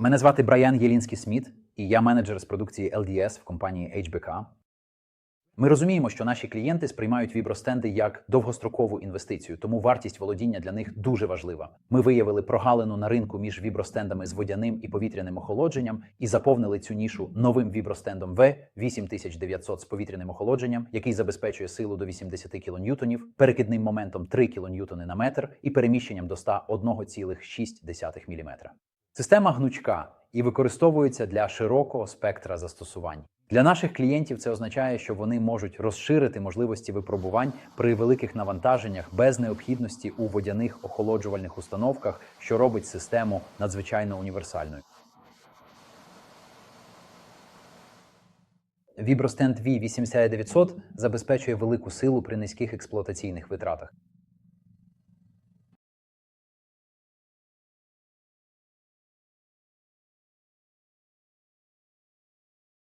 Мене звати Брайан Єлінський Сміт, і я менеджер з продукції LDS в компанії HBK. Ми розуміємо, що наші клієнти сприймають вібростенди як довгострокову інвестицію, тому вартість володіння для них дуже важлива. Ми виявили прогалину на ринку між вібростендами з водяним і повітряним охолодженням і заповнили цю нішу новим вібростендом V 8900 з повітряним охолодженням, який забезпечує силу до 80 кН, перекидним моментом 3 кН на метр і переміщенням до 101,6 мм. Система гнучка і використовується для широкого спектра застосувань. Для наших клієнтів це означає, що вони можуть розширити можливості випробувань при великих навантаженнях без необхідності у водяних охолоджувальних установках, що робить систему надзвичайно універсальною. Вібростенд V8900 забезпечує велику силу при низьких експлуатаційних витратах.